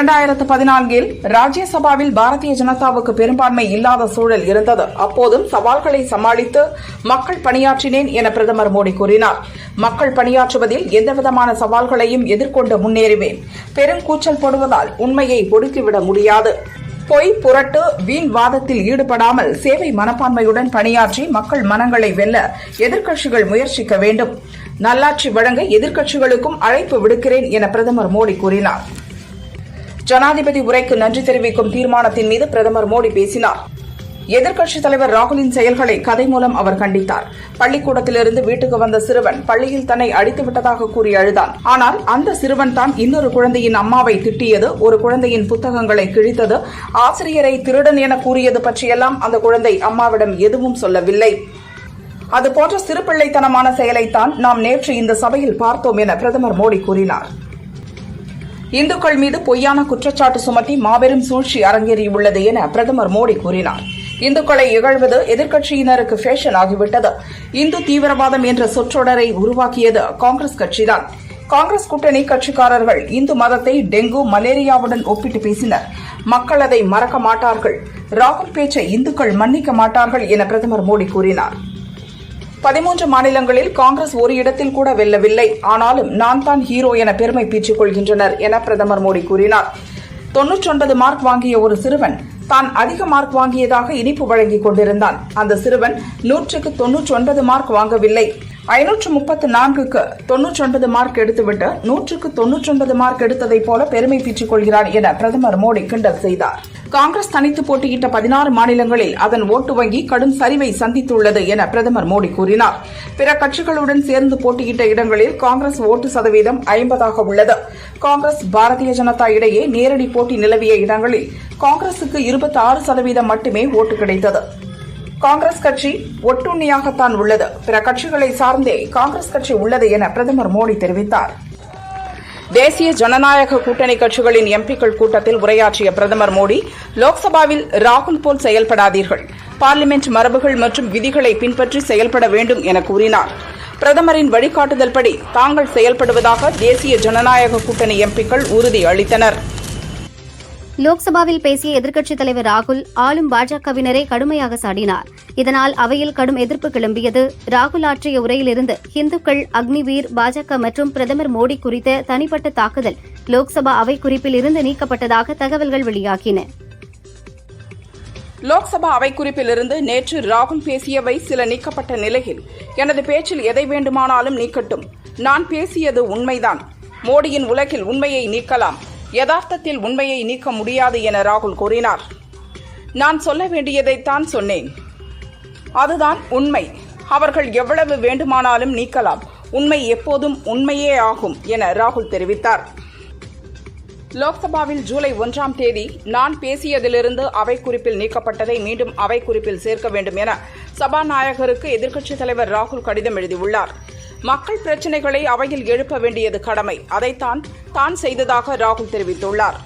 இரண்டாயிரத்து பதினான்கில் ராஜ்யசபாவில் பாரதிய ஜனதாவுக்கு பெரும்பான்மை இல்லாத சூழல் இருந்தது. அப்போதும் சவால்களை சமாளித்து மக்கள் பணியாற்றினேன் என பிரதமர் மோடி கூறினார். மக்கள் பணியாற்றுவதில் எந்தவிதமான சவால்களையும் எதிர்கொண்டு முன்னேறுவேன். பெருங்கூச்சல் போடுவதால் உண்மையை ஒடுக்கிவிட முடியாது. பொய் புரட்டு வீண் வாதத்தில் ஈடுபடாமல் சேவை மனப்பான்மையுடன் பணியாற்றி மக்கள் மனங்களை வெல்ல எதிர்க்கட்சிகள் முயற்சிக்க வேண்டும். நல்லாட்சி வழங்க எதிர்க்கட்சிகளுக்கும் அழைப்பு விடுக்கிறேன் என பிரதமர் மோடி கூறினார். ஜனாதிபதி உரைக்கு நன்றி தெரிவிக்கும் தீர்மானத்தின் மீது பிரதமர் மோடி பேசினார். எதிர்க்கட்சித் தலைவர் ராகுலின் செயல்களை கதை மூலம் அவர் கண்டித்தார். பள்ளிக்கூடத்திலிருந்து வீட்டுக்கு வந்த சிறுவன் பள்ளியில் தன்னை அடித்துவிட்டதாக கூறி அழுதான். ஆனால் அந்த சிறுவன் தான் இன்னொரு குழந்தையின் அம்மாவை திட்டியது ஒரு குழந்தையின் புத்தகங்களை கிழித்தது ஆசிரியரை திருடன் என கூறியது பற்றியெல்லாம் அந்த குழந்தை அம்மாவிடம் எதுவும் சொல்லவில்லை. அதுபோன்ற சிறுபிள்ளைத்தனமான செயலைத்தான் நாம் நேற்று இந்த சபையில் பார்த்தோம் என பிரதமர் மோடி கூறினார். இந்துக்கள் மீது பொய்யான குற்றச்சாட்டு சுமத்தி மாபெரும் சூழ்ச்சி அரங்கேறியுள்ளது என பிரதமர் மோடி கூறினார். இந்துக்களை இகழ்வது எதிர்க்கட்சியினருக்கு ஃபேஷன் ஆகிவிட்டது. இந்து தீவிரவாதம் என்ற சொற்றொடரை உருவாக்கியது காங்கிரஸ் கட்சிதான். காங்கிரஸ் கூட்டணி கட்சிக்காரர்கள் இந்து மதத்தை டெங்கு மலேரியாவுடன் ஒப்பிட்டு பேசினர். மக்கள் அதை மறக்க மாட்டார்கள். ராகுல் பேச்சை இந்துக்கள் மன்னிக்க மாட்டார்கள் என பிரதமர் மோடி கூறினார். பதிமூன்று மாநிலங்களில் காங்கிரஸ் ஒரு இடத்தில் கூட வெல்லவில்லை. ஆனாலும் நான் தான் ஹீரோ என பெருமை பீற்றிக் கொள்கின்றனர் என பிரதமர் மோடி கூறினார். தொன்னூற்றொன்பது மார்க் வாங்கிய ஒரு சிறுவன் தான் அதிக மார்க் வாங்கியதாக இனிப்பு வழங்கிக் கொண்டிருந்தான். அந்த சிறுவன் நூற்றுக்கு தொன்னூற்றொன்பது மார்க் வாங்கவில்லை. ஐநூற்று முப்பத்து நான்குக்கு தொன்னூற்றொன்பது மார்க் எடுத்துவிட்டு நூற்றுக்கு தொன்னூற்றொன்பது மார்க் எடுத்ததைப் போல பெருமை பீற்றிக் கொள்கிறார் என பிரதமர் மோடி கிண்டல் செய்தார். காங்கிரஸ் தனித்து போட்டியிட்ட பதினாறு மாநிலங்களில் அதன் ஓட்டு வங்கி கடும் சரிவை சந்தித்துள்ளது என பிரதமர் மோடி கூறினார். பிற கட்சிகளுடன் சேர்ந்து போட்டியிட்ட இடங்களில் காங்கிரஸ் ஓட்டு சதவீதம் ஐம்பதாக உள்ளது. காங்கிரஸ் பாரதிய ஜனதா இடையே நேரடி போட்டி நிலவிய இடங்களில் காங்கிரசுக்கு இருபத்தி ஆறு சதவீதம் மட்டுமே ஓட்டு கிடைத்தது. காங்கிரஸ் கட்சி ஒட்டுண்ணியாகத்தான் உள்ளது. பிற கட்சிகளை சார்ந்தே காங்கிரஸ் கட்சி உள்ளது என பிரதமர் மோடி தெரிவித்தார். தேசிய ஜனநாயக கூட்டணி கட்சிகளின் எம்பிக்கள் கூட்டத்தில் உரையாற்றிய பிரதமர் மோடி லோக்சபாவில் ராகுல் போல் செயல்படாதீர்கள். பார்லிமெண்ட் மரபுகள் மற்றும் விதிகளை பின்பற்றி செயல்பட வேண்டும் என கூறினார். பிரதமரின் வழிகாட்டுதல்படி தாங்கள் செயல்படுவதாக தேசிய ஜனநாயக கூட்டணி எம்பிக்கள் உறுதி அளித்தனர். லோக்சபாவில் பேசிய எதிர்க்கட்சித் தலைவர் ராகுல் ஆளும் பாஜகவினரை கடுமையாக சாடினார். இதனால் அவையில் கடும் எதிர்ப்பு கிளம்பியது. ராகுல் ஆற்றிய உரையிலிருந்து இந்துக்கள் அக்னிவீர் பாஜக மற்றும் பிரதமர் மோடி குறித்த தனிப்பட்ட தாக்குதல் லோக்சபா அவை குறிப்பில் இருந்து நீக்கப்பட்டதாக தகவல்கள் வெளியாகின. லோக்சபா அவை குறிப்பிலிருந்து நேற்று ராகுல் பேசியவை சில நீக்கப்பட்ட நிலையில் எனது பேச்சில் எதை வேண்டுமானாலும் நீக்கட்டும். நான் பேசியது உண்மைதான். மோடியின் உலகில் உண்மையை நீக்கலாம். யதார்த்தத்தில் உண்மையை நீக்க முடியாது என ராகுல் கூறினார். நான் சொல்ல வேண்டியதைத்தான் சொன்னேன். அதுதான் உண்மை. அவர்கள் எவ்வளவு வேண்டுமானாலும் நீக்கலாம். உண்மை எப்போதும் உண்மையே ஆகும் என ராகுல் தெரிவித்தார். லோக்சபாவில் ஜூலை ஒன்றாம் தேதி நான் பேசியதிலிருந்து அவை குறிப்பில் நீக்கப்பட்டதை மீண்டும் அவை குறிப்பில் சேர்க்க வேண்டும் என சபாநாயகருக்கு எதிர்க்கட்சித் தலைவர் ராகுல் கடிதம் எழுதியுள்ளார். மக்கள் பிரச்சினைகளை அவையில் எழுப்ப வேண்டியது கடமை. அதைத்தான் தான் செய்ததாக ராகுல் தெரிவித்துள்ளார்.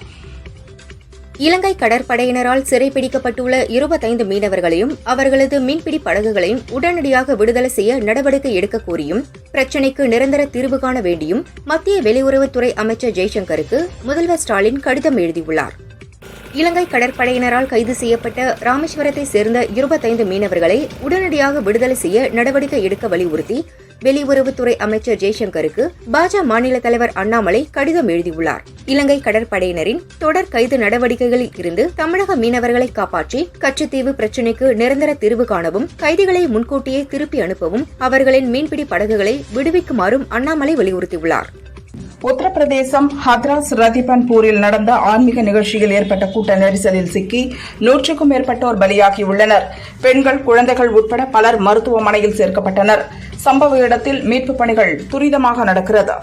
இலங்கை கடற்படையினரால் சிறைப்பிடிக்கப்பட்டுள்ள இருபத்தைந்து மீனவர்களையும் அவர்களது மீன்பிடி படகுகளையும் உடனடியாக விடுதலை செய்ய நடவடிக்கை எடுக்க கோரியும் பிரச்சினைக்கு நிரந்தர தீர்வு காண வேண்டியும் மத்திய வெளியுறவுத்துறை அமைச்சர் ஜெய்சங்கருக்கு முதல்வர் ஸ்டாலின் கடிதம் எழுதியுள்ளார். இலங்கை கடற்படையினரால் கைது செய்யப்பட்ட ராமேஸ்வரத்தை சேர்ந்த இருபத்தைந்து மீனவர்களை உடனடியாக விடுதலை செய்ய நடவடிக்கை எடுக்க வலியுறுத்தி வெளியுறவுத்துறை அமைச்சர் ஜெய்சங்கருக்கு பாஜக மாநில தலைவர் அண்ணாமலை கடிதம் எழுதியுள்ளார். இலங்கை கடற்படையினரின் தொடர் கைது நடவடிக்கைகளில் இருந்து தமிழக மீனவர்களை காப்பாற்றி கச்சத்தீவு பிரச்சினைக்கு நிரந்தர தீர்வு காணவும் கைதிகளை முன்கூட்டியே திருப்பி அனுப்பவும் அவர்களின் மீன்பிடி படகுகளை விடுவிக்குமாறும் அண்ணாமலை வலியுறுத்தியுள்ளார். உத்தரப்பிரதேசம் ஹத்ராஸ் ரதிபன்பூரில் நடந்த ஆன்மீக நிகழ்ச்சியில் ஏற்பட்ட கூட்ட நெரிசலில் சிக்கி நூற்றுக்கும் மேற்பட்டோர் பலியாகியுள்ளனர். பெண்கள் குழந்தைகள் உட்பட பலர் மருத்துவமனையில் சேர்க்கப்பட்டனர். சம்பவ இடத்தில் மீட்பு பணிகள் துரிதமாக நடக்கிறது.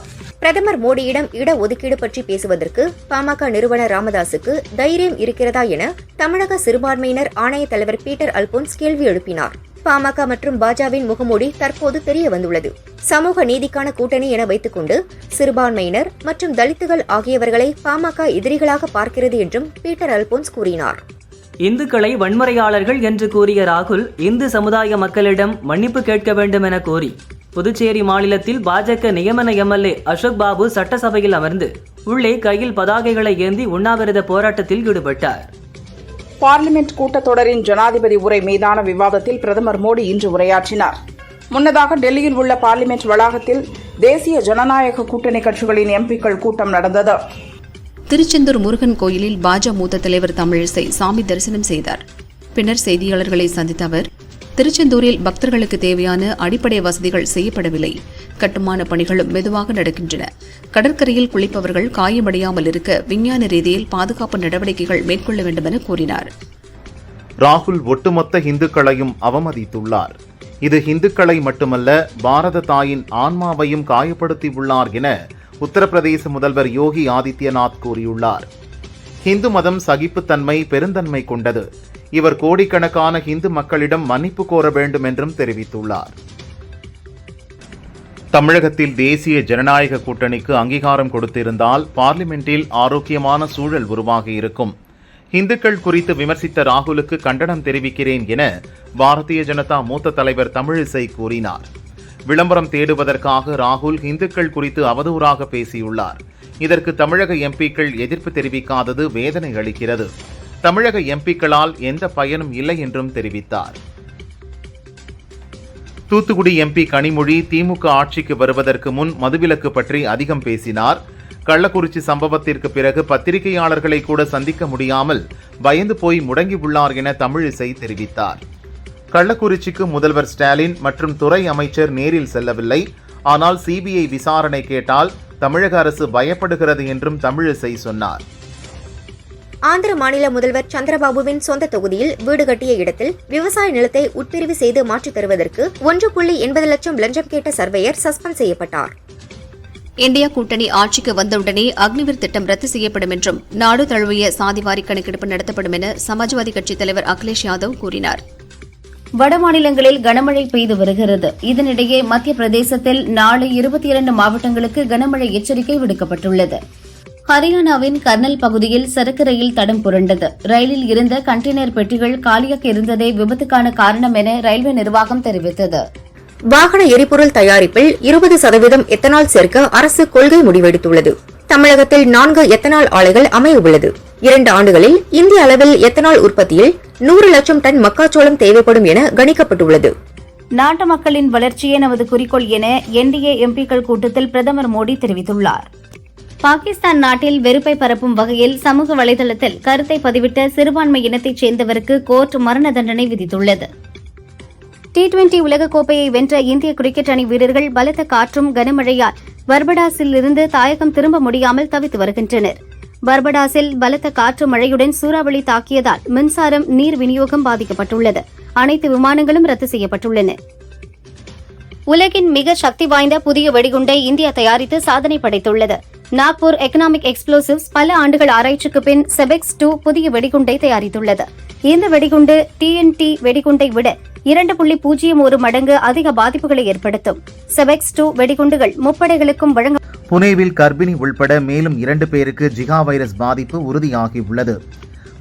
பிரதமர் மோடியிடம் இடஒதுக்கீடு பற்றி பேசுவதற்கு பாமக நிறுவனர் ராமதாசுக்கு தைரியம் இருக்கிறதா என தமிழக சிறுபான்மையினர் ஆணைய தலைவர் பீட்டர் அல்போன்ஸ் கேள்வி எழுப்பினார். பாமக மற்றும் பாஜவின் முகமூடி தற்போது தெரிய வந்துள்ளது. சமூக நீதிக்கான கூட்டணி என வைத்துக்கொண்டு சிறுபான்மையினர் மற்றும் தலித்துகள் ஆகியவர்களை பாமக எதிரிகளாக பார்க்கிறது என்றும் பீட்டர் அல்போன்ஸ் கூறினார். இந்துக்களை வன்முறையாளர்கள் என்று கூறிய ராகுல் இந்து சமுதாய மக்களிடம் மன்னிப்பு கேட்க வேண்டும் என கோரி புதுச்சேரி மாநிலத்தில் பாஜக நியமன எம்எல்ஏ அசோக் பாபு சட்டசபையில் அமர்ந்து உள்ளே கையில் பதாகைகளை ஏந்தி உண்ணாவிரத போராட்டத்தில் ஈடுபட்டார். பார்லிமெண்ட் கூட்டத்தொடரின் ஜனாதிபதி உரை மீதான விவாதத்தில் பிரதமர் மோடி இன்று உரையாற்றினார். முன்னதாக டெல்லியில் உள்ள பார்லிமெண்ட் வளாகத்தில் தேசிய ஜனநாயக கூட்டணி கட்சிகளின் எம்பிக்கள் கூட்டம் நடந்தது. திருச்செந்தூர் முருகன் கோயிலில் பாஜ மூத்த தலைவர் தமிழிசை சாமி தரிசனம் செய்தார். பின்னர் செய்தியாளர்களை சந்தித்த அவர் திருச்செந்தூரில் பக்தர்களுக்கு தேவையான அடிப்படை வசதிகள் செய்யப்படவில்லை. கட்டுமான பணிகளும் மெதுவாக நடக்கின்றன. கடற்கரையில் குளிப்பவர்கள் காயமடையாமல் இருக்க விஞ்ஞான ரீதியில் பாதுகாப்பு நடவடிக்கைகள் மேற்கொள்ள வேண்டும் என கூறினார். ராகுல் ஒட்டுமொத்த இந்துக்களையும் அவமதித்துள்ளார். இது இந்துக்களை மட்டுமல்ல பாரத தாயின் ஆன்மாவையும் காயப்படுத்தியுள்ளார் என உத்தரப்பிரதேச முதல்வர் யோகி ஆதித்யநாத் கூறியுள்ளார். ஹிந்து மதம் சகிப்புத்தன்மை பெருந்தன்மை கொண்டது. இவர் கோடிக்கணக்கான ஹிந்து மக்களிடம் மன்னிப்பு கோர வேண்டும் என்றும் தெரிவித்துள்ளார். தமிழகத்தில் தேசிய ஜனநாயக கூட்டணிக்கு அங்கீகாரம் கொடுத்திருந்தால் பார்லிமெண்டில் ஆரோக்கியமான சூழல் உருவாகி இருக்கும். இந்துக்கள் குறித்து விமர்சித்த ராகுலுக்கு கண்டனம் தெரிவிக்கிறேன் என பாரதிய ஜனதா மூத்த தலைவர் தமிழிசை கூறினார். விளம்பரம் தேடுவதற்காக ராகுல் இந்துக்கள் குறித்து அவதூறாக பேசியுள்ளார். இதற்கு தமிழக எம்பிக்கள் எதிர்ப்பு தெரிவிக்காதது வேதனை அளிக்கிறது. தமிழக எம்பிக்களால் எந்த பயனும் இல்லை என்றும் தெரிவித்தார். தூத்துக்குடி எம்பி கனிமொழி திமுக ஆட்சிக்கு வருவதற்கு முன் மதுவிலக்கு பற்றி அதிகம் பேசினார். கள்ளக்குறிச்சி சம்பவத்திற்கு பிறகு பத்திரிகையாளர்களை கூட சந்திக்க முடியாமல் பயந்து போய் முடங்கியுள்ளார் என தமிழிசை தெரிவித்தார். கள்ளக்குறிச்சிக்கு முதல்வர் ஸ்டாலின் மற்றும் துறை அமைச்சர் நேரில் செல்லவில்லை. ஆனால் சிபிஐ விசாரணை கேட்டால் தமிழக அரசு பயப்படுகிறது என்றும் தமிழிசை சொன்னார். ஆந்திர மாநில முதல்வர் சந்திரபாபுவின் சொந்த தொகுதியில் வீடு கட்டிய இடத்தில் விவசாய நிலத்தை உட்பிரிவு செய்து மாற்றித் தருவதற்கு ஒன்று புள்ளி எண்பது லட்சம் லஞ்சம் கேட்ட சர்வேயர் சஸ்பெண்ட் செய்யப்பட்டார். இந்தியா கூட்டணி ஆட்சிக்கு வந்தவுடனே அக்னிவீர் திட்டம் ரத்து செய்யப்படும் என்றும் நாடு தழுவிய சாதிவாரி கணக்கெடுப்பு நடத்தப்படும் என சமாஜ்வாதி கட்சித் தலைவர் அகிலேஷ் யாதவ் கூறினார். வட மாநிலங்களில் கனமழை பெய்து வருகிறது. இதனிடையே மத்திய பிரதேசத்தில் நாளை இருபத்தி இரண்டு மாவட்டங்களுக்கு கனமழை எச்சரிக்கை விடுக்கப்பட்டுள்ளது. ஹரியானாவின் கர்னல் பகுதியில் சரக்கு ரயில் தடம் புரண்டது. ரயிலில் இருந்த கண்டெய்னர் பெட்டிகள் காலியாக இருந்ததே விபத்துக்கான காரணம் என ரயில்வே நிர்வாகம் தெரிவித்தது. வாகன எரிபொருள் தயாரிப்பில் இருபது சதவீதம் எத்தனால் சேர்க்க அரசு கொள்கை முடிவெடுத்துள்ளது. தமிழகத்தில் நான்கு எத்தனால் ஆலைகள் அமைய உள்ளது இரண்டு ஆண்டுகளில் இந்திய அளவில் எத்தனால் உற்பத்தியில் நூறு லட்சம் டன் மக்காச்சோளம் தேவைப்படும் என கணிக்கப்பட்டுள்ளது. நாட்டு மக்களின் வளர்ச்சியே நமது குறிக்கோள் என என்டிஏ எம்பிக்கள் கூட்டத்தில் பிரதமர் மோடி தெரிவித்துள்ளார். பாகிஸ்தான் நாட்டில் வெறுப்பை பரப்பும் வகையில் சமூக வலைதளத்தில் கருத்தை பதிவிட்ட சிறுபான்மை இனத்தைச் சேர்ந்தவருக்கு கோர்ட் மரண தண்டனை விதித்துள்ளது. டி டுவெண்டி உலகக்கோப்பையை வென்ற இந்திய கிரிக்கெட் அணி வீரர்கள் பலத்த காற்றும் கனமழையால் பர்படாஸில் இருந்து தாயகம் திரும்ப முடியாமல் தவித்து வருகின்றனர். பர்படாஸில் பலத்த காற்று மழையுடன் சூறாவளி தாக்கியதால் மின்சாரம் நீர் விநியோகம் பாதிக்கப்பட்டுள்ளது. அனைத்து விமானங்களும் ரத்து செய்யப்பட்டுள்ளன. உலகின் மிக சக்தி வாய்ந்த புதிய வெடிகுண்டை இந்தியா தயாரித்து சாதனை படைத்துள்ளது. நாக்பூர் எக்கனாமிக் எக்ஸ்ப்ளோசிவ்ஸ் பல ஆண்டுகள் ஆராய்ச்சிக்கு பின் செபெக்ஸ் டூ புதிய வெடிகுண்டை தயாரித்துள்ளது. இந்த வெடிகுண்டு டிஎன்டி வெடிகுண்டை விட இரண்டு புள்ளி பூஜ்ஜியம் ஒரு மடங்கு அதிக பாதிப்புகளை ஏற்படுத்தும். செபெக்ஸ் டூ வெடிகுண்டுகள் முப்படைகளுக்கும் வழங்க புனேவில் கர்ப்பிணி உள்பட மேலும் இரண்டு பேருக்கு ஜிகா வைரஸ் பாதிப்பு உறுதியாகியுள்ளது.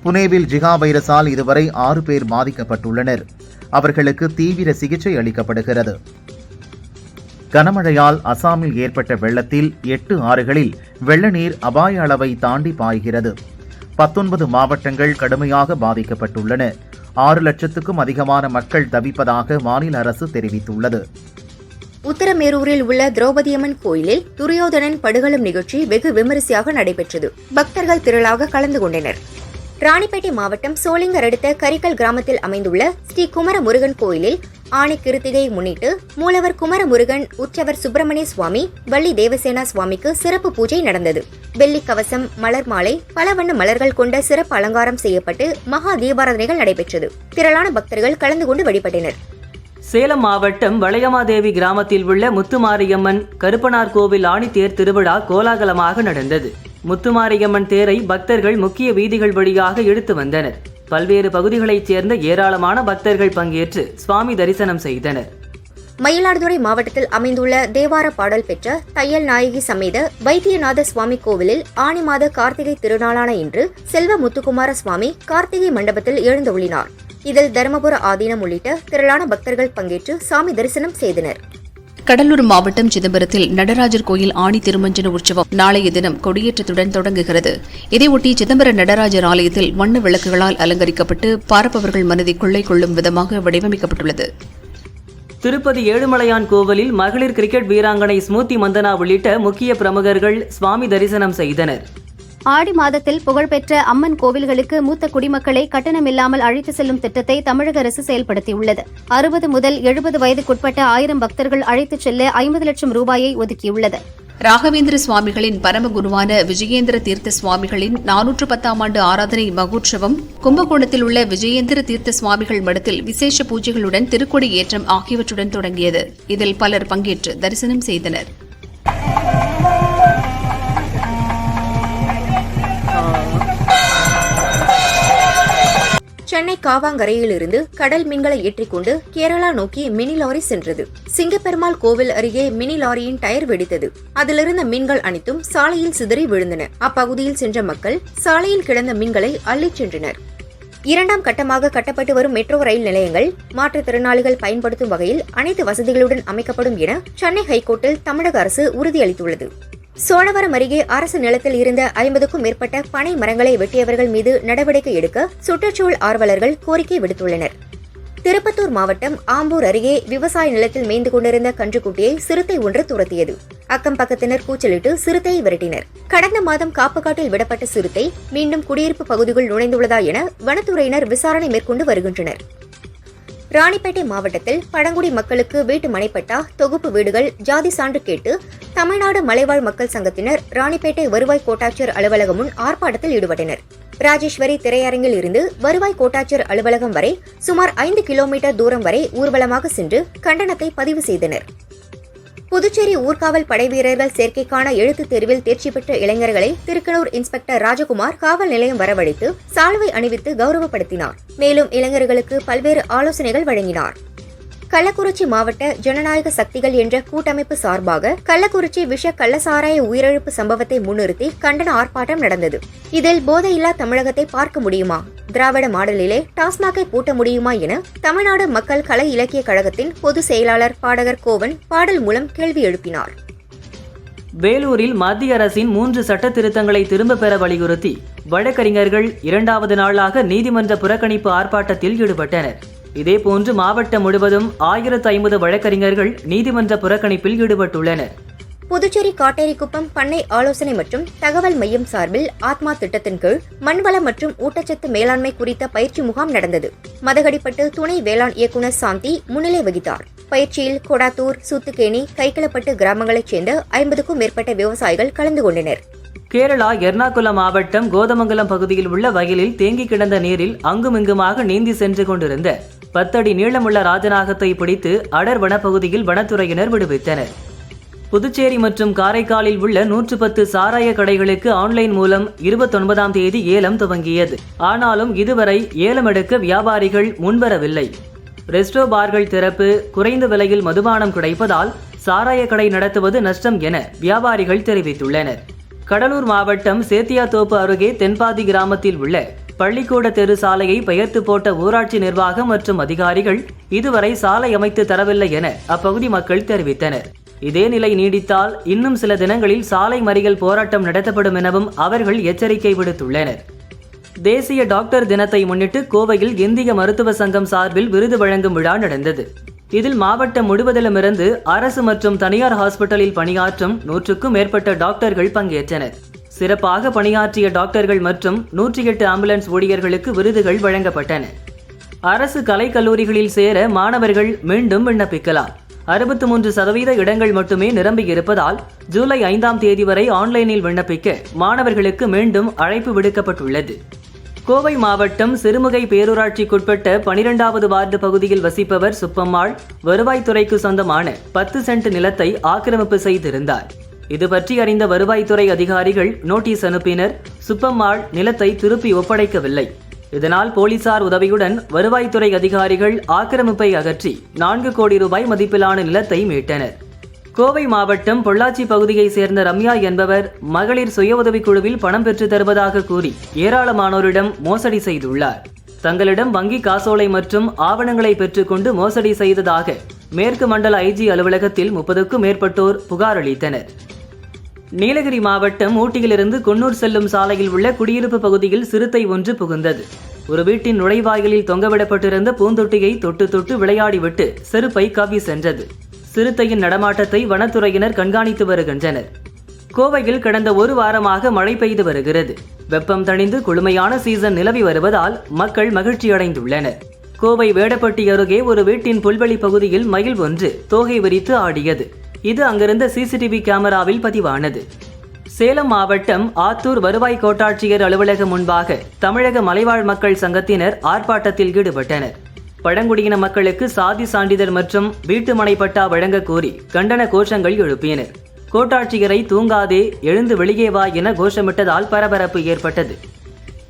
புனேவில் ஜிகா வைரஸால் இதுவரை ஆறு பேர் பாதிக்கப்பட்டுள்ளனர். அவர்களுக்கு தீவிர சிகிச்சை அளிக்கப்படுகிறது. கனமழையால் அசாமில் ஏற்பட்ட வெள்ளத்தில் எட்டு ஆறுகளில் வெள்ளநீர் அபாய அளவை தாண்டி பாய்கிறது. பத்தொன்பது மாவட்டங்கள் கடுமையாக பாதிக்கப்பட்டுள்ளன. ஆறு லட்சத்துக்கும் அதிகமான மக்கள் தவிப்பதாக மாநில அரசு தெரிவித்துள்ளது. உத்தரமேரூரில் உள்ள திரௌபதியம்மன் கோயிலில் துரியோதனன் படுகளும் நிகழ்ச்சி வெகு விமரிசையாக நடைபெற்றது. பக்தர்கள் திரளாக கலந்து கொண்டனர். ராணிப்பேட்டை மாவட்டம் சோளிங்கர் அடுத்த கரிக்கல் கிராமத்தில் அமைந்துள்ள ஸ்ரீ குமர முருகன் கோயிலில் ஆணி கிருத்திகையை முன்னிட்டு மூலவர் குமரமுருகன் உற்றவர் சுப்பிரமணிய சுவாமி வள்ளி தேவசேனா சுவாமிக்கு சிறப்பு பூஜை நடந்தது. வெள்ளி கவசம் மலர் மாலை பல வண்ண மலர்கள் கொண்ட சிறப்பு அலங்காரம் செய்யப்பட்டு மகா தீபாராதனைகள் நடைபெற்றது. திரளான பக்தர்கள் கலந்து கொண்டு வழிபட்டனர். சேலம் மாவட்டம் வளையமாதேவி கிராமத்தில் உள்ள முத்துமாரியம்மன் கருப்பனார் கோவில் ஆணித்தேர் திருவிழா கோலாகலமாக நடந்தது. முத்துமாரியம்மன் தேரை பக்தர்கள் முக்கிய வீதிகள் வழியாக எடுத்து வந்தனர். பல்வேறு பகுதிகளைச் சேர்ந்த ஏராளமான பக்தர்கள் பங்கேற்று சுவாமி தரிசனம் செய்தனர். மயிலாடுதுறை மாவட்டத்தில் அமைந்துள்ள தேவார பாடல் பெற்ற தையல் நாயகி சமேத வைத்தியநாத சுவாமி கோவிலில் ஆனி மாத கார்த்திகை திருநாளான இன்று செல்வ முத்துக்குமார சுவாமி கார்த்திகை மண்டபத்தில் எழுந்தொழினார் இதில் தருமபுர ஆதீனம் உள்ளிட்ட திரளான பக்தர்கள் பங்கேற்று சாமி தரிசனம் செய்தனர். கடலூர் மாவட்டம் சிதம்பரத்தில் நடராஜர் கோயில் ஆணி திருமஞ்சன உற்சவம் நாளைய தினம் கொடியேற்றத்துடன் தொடங்குகிறது. இதையொட்டி சிதம்பர நடராஜர் ஆலயத்தில் வண்ண விளக்குகளால் அலங்கரிக்கப்பட்டு பார்ப்பவர்கள் மனதை கொள்ளை கொள்ளும் விதமாக வடிவமைக்கப்பட்டுள்ளது. திருப்பதி ஏழுமலையான் கோவிலில் மகளிர் கிரிக்கெட் வீராங்கனை ஸ்மூர்த்தி மந்தனா உள்ளிட்ட முக்கிய பிரமுகர்கள் சுவாமி தரிசனம் செய்தனர். ஆடி மாதத்தில் புகழ்பெற்ற அம்மன் கோவில்களுக்கு மூத்த குடிமக்களை கட்டணமில்லாமல் அழைத்து செல்லும் திட்டத்தை தமிழக அரசு செயல்படுத்தியுள்ளது. அறுபது முதல் எழுபது வயதுக்குட்பட்ட ஆயிரம் பக்தர்கள் அழைத்துச் செல்ல ஐம்பது லட்சம் ரூபாயை ஒதுக்கியுள்ளது. ராகவேந்திர சுவாமிகளின் பரமகுருவான விஜயேந்திர தீர்த்த சுவாமிகளின் நானூற்று பத்தாம் ஆண்டு ஆராதனை மகோற்சவம் கும்பகோணத்தில் உள்ள விஜயேந்திர தீர்த்த சுவாமிகள் மடத்தில் விசேஷ பூஜைகளுடன் திருக்கொடி ஏற்றம் ஆகியவற்றுடன் தொடங்கியது. இதில் பலர் பங்கேற்று தரிசனம் செய்தனர். சென்னை காவாங்கரையிலிருந்து கடல் மீன்களை ஏற்றிக்கொண்டு கேரளா நோக்கி மினி லாரி சென்றது. சிங்கப்பெருமாள் கோவில் அருகே மினி லாரியின் டயர் வெடித்தது. அதிலிருந்த மீன்கள் அனைத்தும் சாலையில் சிதறி விழுந்தன. அப்பகுதியில் சென்ற மக்கள் சாலையில் கிடந்த மீன்களை அள்ளிச் சென்றனர். இரண்டாம் கட்டமாக கட்டப்பட்டு வரும் மெட்ரோ ரயில் நிலையங்கள் மாற்றுத்திறனாளிகள் பயன்படுத்தும் வகையில் அனைத்து வசதிகளுடன் அமைக்கப்படும் என சென்னை ஹைகோர்ட்டில் தமிழக அரசு உறுதியளித்துள்ளது. சோழவரம் அருகே அரசு நிலத்தில் இருந்த ஐம்பதுக்கும் மேற்பட்ட பனை மரங்களை வெட்டியவர்கள் மீது நடவடிக்கை எடுக்க சுற்றுச்சூழல் ஆர்வலர்கள் கோரிக்கை விடுத்துள்ளனர். திருப்பத்தூர் மாவட்டம் ஆம்பூர் அருகே விவசாய நிலத்தில் மேய்ந்து கொண்டிருந்த கன்றுக்குட்டியை சிறுத்தை ஒன்று துரத்தியது. அக்கம் பக்கத்தினர் கூச்சலிட்டு சிறுத்தையை விரட்டினர். கடந்த மாதம் காப்புக்காட்டில் விடப்பட்ட சிறுத்தை மீண்டும் குடியிருப்பு பகுதிக்குள் நுழைந்துள்ளதா என வனத்துறையினர் விசாரணை மேற்கொண்டு வருகின்றனர். ராணிப்பேட்டை மாவட்டத்தில் பழங்குடி மக்களுக்கு வீட்டு மனைப்பட்டா தொகுப்பு வீடுகள் ஜாதி சான்று கேட்டு தமிழ்நாடு மலைவாழ் மக்கள் சங்கத்தினர் ராணிப்பேட்டை வருவாய் கோட்டாட்சியர் அலுவலகம் முன் ஆர்ப்பாட்டத்தில் ஈடுபட்டனர். ராஜேஸ்வரி திரையரங்கில் இருந்து வருவாய் கோட்டாட்சியர் அலுவலகம் வரை சுமார் ஐந்து கிலோமீட்டர் தூரம் வரை ஊர்வலமாக சென்று கண்டனத்தை பதிவு செய்தனர். புதுச்சேரி ஊர்காவல் படை வீரர்கள் சேர்க்கைக்கான எழுத்துத் தேர்வில் தேர்ச்சி பெற்ற இளைஞர்களை திருக்கனூர் இன்ஸ்பெக்டர் ராஜகுமார் காவல் நிலையம் வரவழைத்து சால்வை அணிவித்து கௌரவப்படுத்தினார். மேலும் இளைஞர்களுக்கு பல்வேறு ஆலோசனைகள் வழங்கினார். கள்ளக்குறிச்சி மாவட்ட ஜனநாயக சக்திகள் என்ற கூட்டமைப்பு சார்பாக கள்ளக்குறிச்சி விஷ கள்ளசாராய உயிரிழப்பு சம்பவத்தை முன்னிறுத்தி கண்டன ஆர்ப்பாட்டம் நடந்தது. இதில் போதையில்லா தமிழகத்தை பார்க்க முடியுமா? திராவிட மாடலிலே டாஸ்மாகை பூட்ட முடியுமா என தமிழ்நாடு மக்கள் கலை இலக்கிய கழகத்தின் பொதுச் செயலாளர் பாடகர் கோவன் பாடல் மூலம் கேள்வி எழுப்பினார். வேலூரில் மத்திய அரசின் மூன்று சட்ட திருத்தங்களை திரும்பப் பெற வலியுறுத்தி வழக்கறிஞர்கள் இரண்டாவது நாளாக நீதிமன்ற புறக்கணிப்பு ஆர்ப்பாட்டத்தில் ஈடுபட்டனர். இதேபோன்று மாவட்டம் முழுவதும் ஆயிரத்து ஐம்பது வழக்கறிஞர்கள் நீதிமன்ற புறக்கணிப்பில் ஈடுபட்டுள்ளனர். புதுச்சேரி காட்டேரிக்குப்பம் பண்ணை ஆலோசனை மற்றும் தகவல் மையம் சார்பில் ஆத்மா திட்டத்தின் கீழ் மண்வள மற்றும் ஊட்டச்சத்து மேலாண்மை குறித்த பயிற்சி முகாம் நடந்தது. மதகடிப்பட்டு துணை வேளாண் இயக்குநர் சாந்தி முன்னிலை வகித்தார். பயிற்சியில் கொடாத்தூர் சூத்துக்கேணி கைக்கிளப்பட்டு கிராமங்களைச் சேர்ந்த ஐம்பதுக்கும் மேற்பட்ட விவசாயிகள் கலந்து கொண்டனர். கேரளா எர்ணாகுளம் மாவட்டம் கோதமங்கலம் பகுதியில் உள்ள வயலில் தேங்கி கிடந்த நீரில் அங்குமிங்குமாக நீந்தி சென்று கொண்டிருந்த பத்தடி நீளமுள்ள ராஜநாகத்தை பிடித்து அடர் வனப்பகுதியில் வனத்துறையினர் விடுவித்தனர். புதுச்சேரி மற்றும் காரைக்காலில் உள்ள நூற்று பத்து சாராய கடைகளுக்கு ஆன்லைன் மூலம் இருபத்தொன்பதாம் தேதி ஏலம் துவங்கியது. ஆனாலும் இதுவரை ஏலம் எடுக்க வியாபாரிகள் முன்வரவில்லை. ரெஸ்டோ பார்கள் திறப்பு குறைந்த விலையில் மதுபானம் கிடைப்பதால் சாராய கடை நடத்துவது நஷ்டம் என வியாபாரிகள் தெரிவித்துள்ளனர். கடலூர் மாவட்டம் சேத்தியாத்தோப்பு அருகே தென்பாதி கிராமத்தில் உள்ள பள்ளிக்கூட தெரு சாலையை பெயர்த்து போட்ட ஊராட்சி நிர்வாகம் மற்றும் அதிகாரிகள் இதுவரை சாலை அமைத்து தரவில்லை என அப்பகுதி மக்கள் தெரிவித்தனர். இதே நிலை நீடித்தால் இன்னும் சில தினங்களில் சாலை மறியல் போராட்டம் நடத்தப்படும் எனவும் அவர்கள் எச்சரிக்கை விடுத்துள்ளனர். தேசிய டாக்டர் தினத்தை முன்னிட்டு கோவையில் இந்திய மருத்துவ சங்கம் சார்பில் விருது வழங்கும் விழா நடந்தது. இதில் மாவட்டம் முழுவதிலுமிருந்து அரசு மற்றும் தனியார் ஹாஸ்பிட்டலில் பணியாற்றும் நூற்றுக்கும் மேற்பட்ட டாக்டர்கள் பங்கேற்றனர். சிறப்பாக பணியாற்றிய டாக்டர்கள் மற்றும் நூற்றி எட்டு ஆம்புலன்ஸ் ஊழியர்களுக்கு விருதுகள் வழங்கப்பட்டன. அரசு கலைக்கல்லூரிகளில் சேர மாணவர்கள் மீண்டும் விண்ணப்பிக்கலாம். அறுபத்தி மூன்று சதவீத இடங்கள் மட்டுமே நிரம்பியிருப்பதால் ஜூலை ஐந்தாம் தேதி வரை ஆன்லைனில் விண்ணப்பிக்க மாணவர்களுக்கு மீண்டும் அழைப்பு விடுக்கப்பட்டுள்ளது. கோவை மாவட்டம் சிறுமுகை பேரூராட்சிக்குட்பட்ட பனிரெண்டாவது வார்டு பகுதியில் வசிப்பவர் சுப்பம்மாள் வருவாய்த்துறைக்கு சொந்தமான பத்து சென்ட் நிலத்தை ஆக்கிரமிப்பு செய்திருந்தார். இது பற்றி அறிந்த வருவாய்த்துறை அதிகாரிகள் நோட்டீஸ் அனுப்பினர். சுப்பம்மாள் நிலத்தை திருப்பி ஒப்படைக்கவில்லை. இதனால் போலீசார் உதவியுடன் வருவாய்த்துறை அதிகாரிகள் ஆக்கிரமிப்பை அகற்றி நான்கு கோடி ரூபாய் மதிப்பிலான நிலத்தை மீட்டனர். கோவை மாவட்டம் பொள்ளாச்சி பகுதியைச் சேர்ந்த ரம்யா என்பவர் மகளிர் சுய உதவிக்குழுவில் பணம் பெற்றுத் தருவதாக கூறி ஏராளமானோரிடம் மோசடி செய்துள்ளார். தங்களிடம் வங்கி காசோலை மற்றும் ஆவணங்களை பெற்றுக்கொண்டு மோசடி செய்ததாக மேற்கு மண்டல ஐஜி அலுவலகத்தில் முப்பதுக்கும் மேற்பட்டோர் புகார் அளித்தனர். நீலகிரி மாவட்டம் ஊட்டியிலிருந்து குன்னூர் செல்லும் சாலையில் உள்ள குடியிருப்பு பகுதியில் சிறுத்தை ஒன்று புகுந்தது. ஒரு வீட்டின் நுழைவாயிலில் தொங்கவிடப்பட்டிருந்த பூந்தொட்டியை தொட்டு தொட்டு விளையாடிவிட்டு செருப்பை கவி சென்றது. சிறுத்தையின் நடமாட்டத்தை வனத்துறையினர் கண்காணித்து வருகின்றனர். கோவையில் கடந்த ஒரு வாரமாக மழை பெய்து வருகிறது. வெப்பம் தணிந்து குளுமையான சீசன் நிலவி வருவதால் மக்கள் மகிழ்ச்சியடைந்துள்ளனர். கோவை வேடப்பட்டி அருகே ஒரு வீட்டின் புல்வெளி பகுதியில் மயில் ஒன்று தோகை விரித்து ஆடியது. இது அங்கிருந்த சிசிடிவி கேமராவில் பதிவானது. சேலம் மாவட்டம் ஆத்தூர் வருவாய் கோட்டாட்சியர் அலுவலகம் முன்பாக தமிழக மலைவாழ் மக்கள் சங்கத்தினர் ஆர்ப்பாட்டத்தில் ஈடுபட்டனர். பழங்குடியின மக்களுக்கு சாதி சான்றிதழ் மற்றும் வீட்டு மனை பட்டா வழங்க கோரி கண்டன கோஷங்கள் எழுப்பினர். கோட்டாட்சியரை தூங்காதே எழுந்து வெளியே வா என கோஷமிட்டதால் பரபரப்பு ஏற்பட்டது.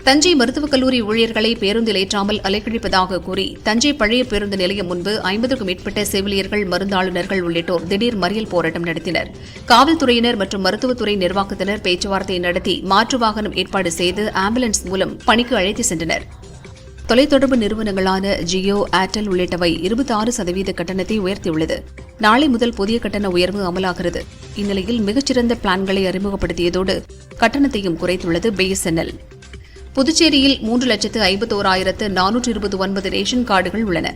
தஞ்சை மருத்துவக் கல்லூரி ஊழியர்களை பேருந்தில் ஏற்றாமல் அலைக்கழிப்பதாக கூறி தஞ்சை பழைய பேருந்து நிலையம் முன்பு ஐம்பதுக்கும் மேற்பட்ட செவிலியர்கள் மருந்தாளுநர்கள் உள்ளிட்டோர் திடீர் மறியல் போராட்டம் நடத்தினர். காவல்துறையினர் மற்றும் மருத்துவத்துறை நிர்வாகத்தினர் பேச்சுவார்த்தை நடத்தி மாற்று வாகனம் ஏற்பாடு செய்து ஆம்புலன்ஸ் மூலம் பணிக்கு அழைத்து சென்றனர். தொலைத்தொடர்பு நிறுவனங்களான ஜியோ ஏர்டெல் உள்ளிட்டவை இருபத்தி ஆறு சதவீத கட்டணத்தை உயர்த்தியுள்ளது. நாளை முதல் புதிய கட்டண உயர்வு அமலாகிறது. இந்நிலையில் மிகச்சிறந்த பிளான்களை அறிமுகப்படுத்தியதோடு கட்டணத்தையும் குறைத்துள்ளது பிஎஸ்என்எல் புதுச்சேரியில் மூன்று லட்சத்து ஐம்பத்தோராயிரத்து நானூற்று இருபது ஒன்பது ரேஷன் கார்டுகள் உள்ளன.